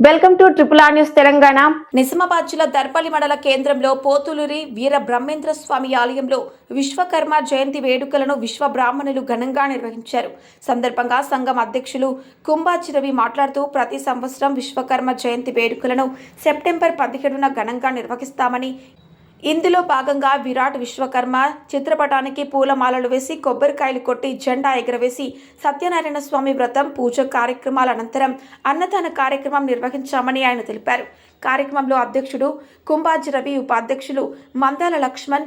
Welcome to triple R news Telangana. Nizamabad జిల్లా దర్పల్లి మండల కేంద్రంలో పోతులూరి వీర బ్రహ్మేంద్ర స్వామి ఆలయంలో విశ్వకర్మ జయంతి వేడుకలను విశ్వ బ్రాహ్మణులు ఘనంగా నిర్వహించారు. సందర్భంగా సంఘం అధ్యక్షులు కుంభాచిరవి మాట్లాడుతూ ప్రతి సంవత్సరం విశ్వకర్మ జయంతి వేడుకలను సెప్టెంబర్ పదిహేడున ఘనంగా నిర్వహిస్తామని ఇందులో భాగంగా విరాట్ విశ్వకర్మ చిత్రపటానికి పూలమాలలు వేసి కొబ్బరికాయలు కొట్టి జెండా ఎగరవేసి సత్యనారాయణ స్వామి వ్రతం పూజ కార్యక్రమాల అనంతరం అన్నదాన కార్యక్రమం నిర్వహించామని ఆయన తెలిపారు. కార్యక్రమంలో అధ్యక్షుడు కుంభాజీ రవి ఉపాధ్యక్షులు మందాల లక్ష్మణ్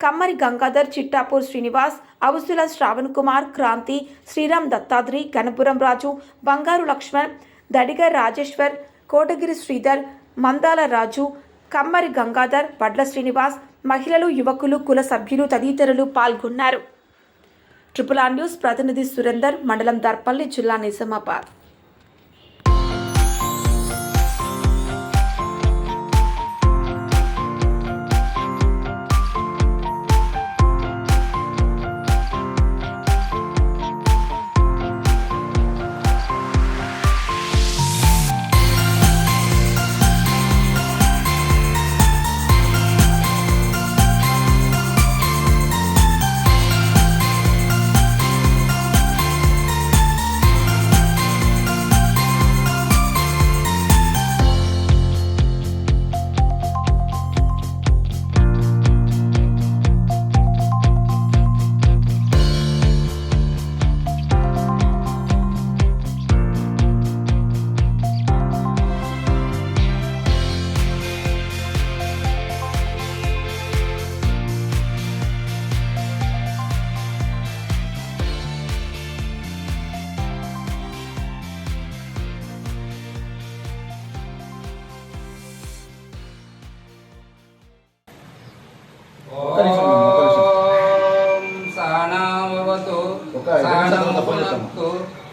కమ్మరి గంగాధర్ చిట్టాపూర్ శ్రీనివాస్ అవుసుల శ్రావణ్ కుమార్ క్రాంతి శ్రీరామ్ దత్తాద్రి గణపురం రాజు బంగారు లక్ష్మణ్ దడిగర్ రాజేశ్వర్ కోటగిరి శ్రీధర్ మందాల రాజు కమ్మరి గంగాధర్ వడ్ల శ్రీనివాస్ మహిళలు యువకులు కుల సభ్యులు తదితరులు పాల్గొన్నారు. ట్రిపుల్ ఆర్ న్యూస్ ప్రతినిధి సురేందర్ మండలం దర్పల్లి జిల్లా నిజామాబాద్.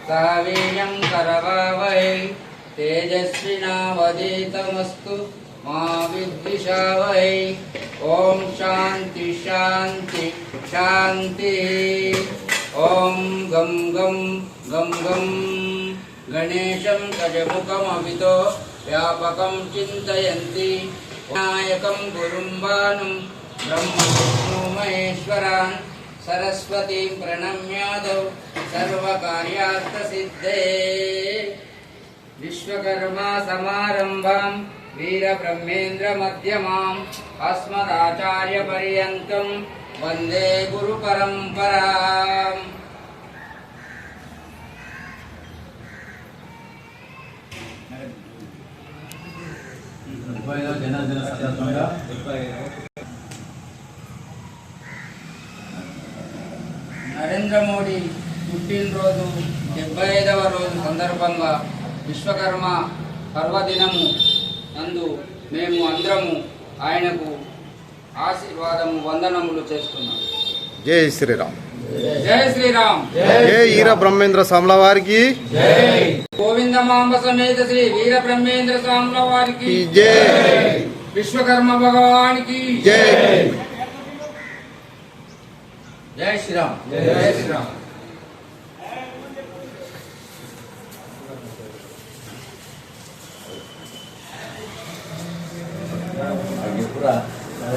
సహవీర్యం కరవావై తేజస్వినావధీతమస్తు మా విద్విషావై ఓం శాంతి శాంతి శాంతి ఓం గం గం గం గం గణేశం గజముఖమవితో వ్యాపకం చింతయంతి వినాయకం గురుం బాణం బ్రహ్మ విష్ణు మహేశ్వరాన్ సరస్వతీం ప్రణమ్యాదౌ సర్వకార్యార్థసిద్ధే. విశ్వకర్మా సమారంభాం వీరబ్రహ్మేంద్ర మధ్యమాం అస్మదాచార్య పర్యంతం వందే గురు పరంపరాం ముప్పైలో జనార్దన సందర్భంగా నరేంద్ర మోడీ పుట్టినరోజు డెబ్బై ఐదవ రోజు సందర్భంగా విశ్వకర్మ పర్వదినము నందు మేము అందరము ఆయనకు ఆశీర్వాదము వందనములు చేస్తున్నాం జై శ్రీరామ్. జై శ్రీరామ్. జై ఈర బ్రహ్మేంద్ర స్వాముల వారికి. గోవిందమాంబ సమేత శ్రీ వీర బ్రహ్మేంద్ర స్వాముల వారికి. జై. విశ్వకర్మ భగవానికి. జై. జై శ్రీరామ్. జై శ్రీరామ్. జై